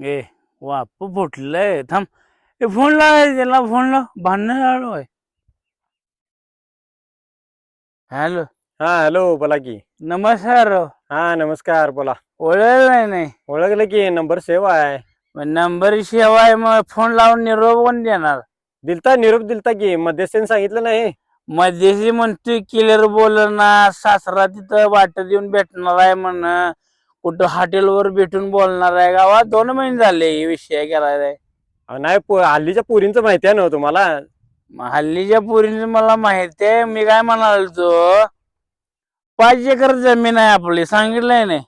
ए वाप फुटलंय. थांब. ए फोन लावाय त्याला फोन लाव. भांडण आलो आहे. हॅलो. हा हॅलो बोला की. नमस्कार हा नमस्कार बोला. ओळख नाही नाही. ओळखलं की नंबर सेव्ह आहे. मग नंबर सेवा आहे मग फोन लावून निरोप कोण देणार? दिलता निरोप दिलता की मध्यस्थीने सांगितलं नाही? मध्येशी म्हणतोय क्लिअर बोलणार सासरा तिथं वाटत येऊन भेटणार आहे म्हण कुठं हॉटेलवर भेटून बोलणार आहे गावात? दोन महिने झाले हे विषय करायला अहो, नाही पो- हल्लीच्या पुरींचं माहिती आहे ना तुम्हाला? मग हल्लीच्या पोरींच मला माहिती आहे. मी काय म्हणाल तो पाच एकर जमीन आहे आपली. सांगितलंय नाही.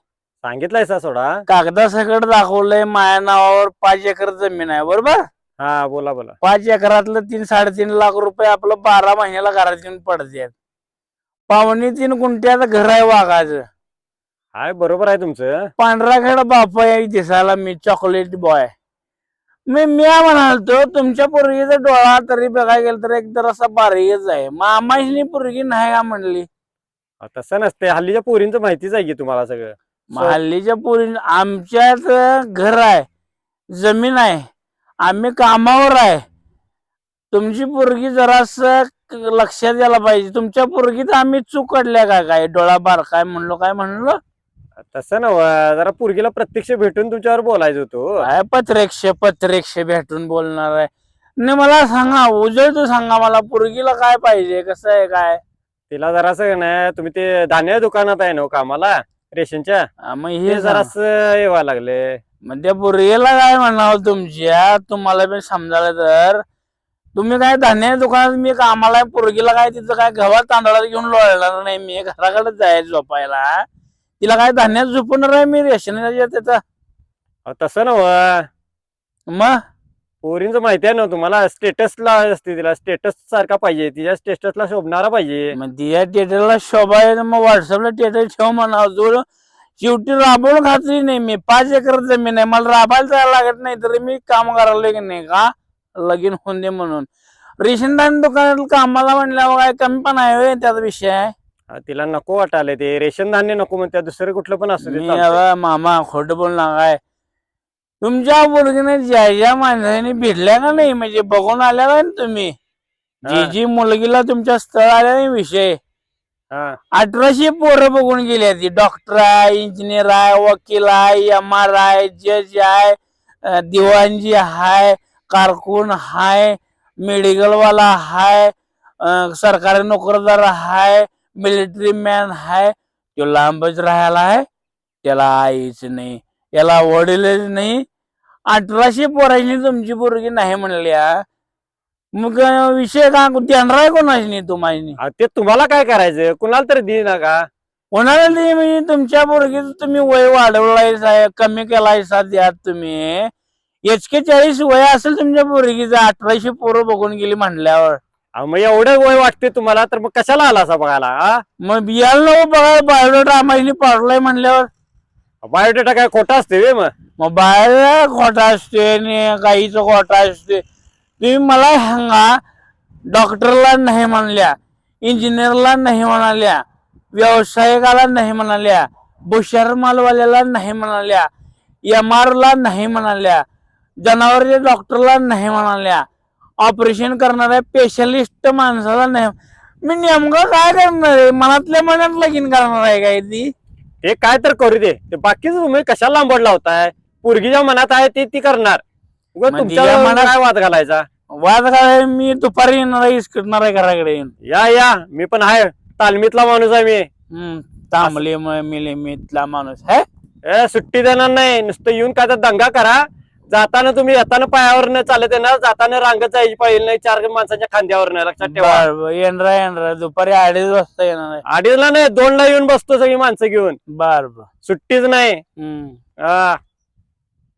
सांगितलंय सा सोडा. कागदा सकट दाखवलंय. माया नावावर पाच एकर जमीन आहे. बरोबर? हा बोला बोला. पाच एकरातलं तीन साडेतीन लाख रुपये आपलं बारा महिन्याला घरात येऊन पडतात. पावणे तीन गुंठ्याचं घर आहे वाघाचं. हाय बरोबर आहे तुमचं. पांढरा खेड बाप आहे दिसायला मी चॉकलेट बॉय मी मी म्हणालतो तुमच्या पोरगीचा डोळा तरी बघायला गेलं तर एक असा बारीकच आहे. मामाशी पोरगी नाही का म्हणली. तसं नसते हल्लीच्या पोरींचं माहितीच आहे की तुम्हाला सगळं. मग हल्लीच्या पोरी आमच्यात घर आहे जमीन आहे आम्ही कामावर आहे. तुमची पोरगी जरास लक्षात यायला पाहिजे. तुमच्या पोरगीत आम्ही चूक काढल्या का काय? डोळा बार काय म्हणलो काय म्हणलो? तसं नव जरा पोरगीला प्रत्यक्ष भेटून तुमच्यावर बोलायचं होतं काय पत्रेक्ष पत्रेक्ष भेटून बोलणार आहे? नाही मला सांगा उजळ तू सांगा मला पोरगीला काय पाहिजे कसं आहे काय? तिला जरासं नाही तुम्ही ते धान्य दुकानात आहे ना हो कामाला रेशनच्या? हा, मग हे हे जरा जरास येवा लागले. मग त्या पोरगीला काय म्हणावं तुमच्या? तुम्हाला पण समजायला तर. तुम्ही काय धान्य दुकानात मी कामाला आहे, पोरगीला काय तिथं काय गव्हात तांदळात घेऊन लोळणार नाही? मी घराकडे जायचं झोपायला. तिला काय धान्यात झोपणार आहे मी रेशन अहो, तसं नव मग? पोरींचं माहिती आहे ना तुम्हाला स्टेटसला असते तिला स्टेटस सारखा पाहिजे तिच्या स्टेटसला शोभणारा पाहिजे. मग तिच्या टेटरला शोभा आहे तर मग व्हॉट्सअपला टेटर ठेव म्हणावं जोड शेवटी राबवून खात्री नाही मी पाच एकर जमीन आहे मला राबायला जायला लागत नाही तरी मी काम करायला की नाही का? लगीन होऊन दे म्हणून. रेशन दान दुकानात कामाला म्हणल्यावर काय कमी पण आहे होय त्याचा विषय? आहे तिला नको वाटायला ते. रेशन धान्य नको म्हणते. दुसरं कुठलं पण असू दे मी चालतंय. अबा मामा खोटं बोल काय तुमच्या मुलगीने ज्या ज्या माणसाने भेटल्या का नाही म्हणजे बघून आल्या का नाही तुम्ही? जी हा. जी मुलगीला तुमच्या स्थळ आल्या नाही विषय. हा. अठराशे पोरं बघून गेली ती. डॉक्टर आहे इंजिनियर आहे वकील आहे एम आर आहे जज आहे अं, दिवाणजी हाय कारकून हाय मेडिकल वाला हाय अं, सरकारी नोकरदार हाय मिलिटरी मॅन हाय तो लांबच राहायला आहे त्याला आईच नाही याला वडीलच नाही अठराशे पोरांनी तुमची पोरगी नाही म्हणल्या मग विषय का देणार कोणाची नाही तुम्हाला ते तुम्हाला काय करायचं कुणाला तरी दे ना का कोणाला नाही म्हणजे तुमच्या पोरगीच तुम्ही वय वाढवलाय कमी केलाय द्यात तुम्ही एचके चाळीस वय असेल तुमच्या पोरगीचं अठराशे पोरं बघून गेली म्हणल्यावर अहो, मग एवढं वय वाटते तुम्हाला तर मग कशाला आला असा बघायला हा? मग बियाला नको बघा बायोडेटा आम्हाला पाडलाय म्हणल्यावर. बायोडेटा काय खोटा असते बे मग? मग बाहेर खोटा असते आणि गाईचा खोटा असते तुम्ही मला सांगा डॉक्टरला नाही म्हणल्या इंजिनियरला नाही म्हणाल्या व्यावसायिकाला नाही म्हणाल्या बुशार मालवाल्याला नाही म्हणाल्या एम ला नाही म्हणाल्या जनावरच्या डॉक्टरला नाही म्हणाल्या ऑपरेशन करणाऱ्या स्पेशलिस्ट माणसाला नाही. मी नेमकं काय करणार आहे? मनातल्या मनात लगीन करणार आहे काय ती? ते काय तर करू दे. ते बाकीच तुम्ही कशाला लांबड लावताय? पोरगीच्या मनात आहे ते ती करणार. उगाच मग तुमच्या मनात- काय वाद घालायचा. वाद काय मी दुपारी येणार आहे इसकटणार आहे घराकडे येऊन. या या. मी पण आहे. तालमीतला माणूस आहे मी. हम्म, तांबले म- मिले मितला माणूस. है? ए सुट्टी देणार नाही. नुसतं येऊन काय तर दंगा करा. जाताना तुम्ही येताना पायावर न चालत येणार जाताना रांगत जायची पाहिजे नाही चार माणसाच्या खांद्यावर लक्षात ठेवा. बर बर, येणार येणार. दुपारी अडीच वाजता येणार आहे. अडीचला नाही दोनला येऊन बसतो सगळी माणसं घेऊन. बर बर. सुट्टीच नाही. हम्म. हा.